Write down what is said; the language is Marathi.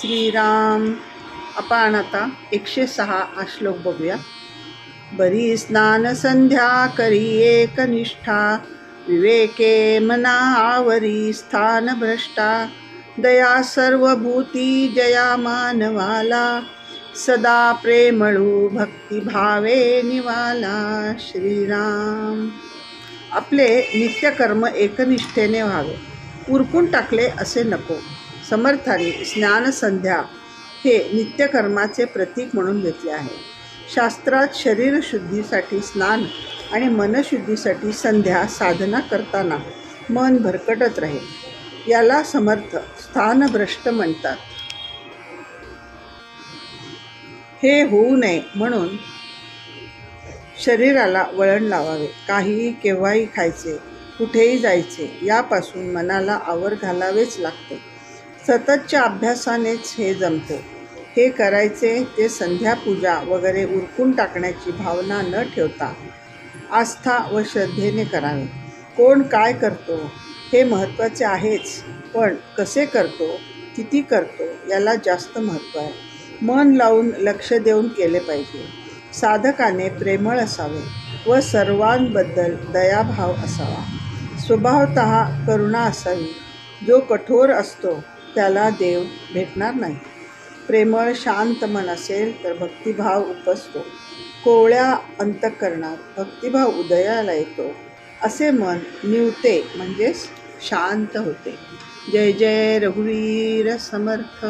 श्रीराम. आपण आता एकशे सहा हा श्लोक बघूया. बरी स्नान संध्या करी एकनिष्ठा. विवेके मना आवरी स्थान भ्रष्टा दया सर्वभूती जया मानवाला. सदा प्रेमळू भक्तिभावे निवाला श्रीराम. आपले नित्यकर्म एकनिष्ठेने व्हावे. उरकून टाकले असे नको. समर्थाने स्नानसंध्या हे नित्यकर्माचे प्रतीक म्हणून घेतले आहे. शास्त्रात शरीरशुद्धीसाठी स्नान आणि मनशुद्धीसाठी संध्या साधना करताना मन भरकटत राहील याला समर्थ स्थानभ्रष्ट म्हणतात. हे होऊ नये म्हणून शरीराला वळण लावावे. काहीही केव्हाही खायचे कुठेही जायचे यापासून मनाला आवर घालावेच लागते. सततच्या अभ्यासानेच हे जमते. हे करायचे ते संध्यापूजा वगैरे उरकून टाकण्याची भावना न ठेवता आस्था व श्रद्धेने करावे. कोण काय करतो हे महत्त्वाचे आहेच पण कसे करतो किती करतो याला जास्त महत्त्व आहे. मन लावून लक्ष देऊन केले पाहिजे. साधकाने प्रेमळ असावे व सर्वांबद्दल दयाभाव असावा. स्वभावत करुणा असावी. जो कठोर असतो त्याला देव भेटणार नाही. प्रेमळ शांत मन असेल तर भक्तिभाव उपसतो. कोवळ्या अंतःकरणात भक्तिभाव उदयाला येतो. असे मन निवते म्हणजेच शांत होते. जय जय रघुवीर समर्थ.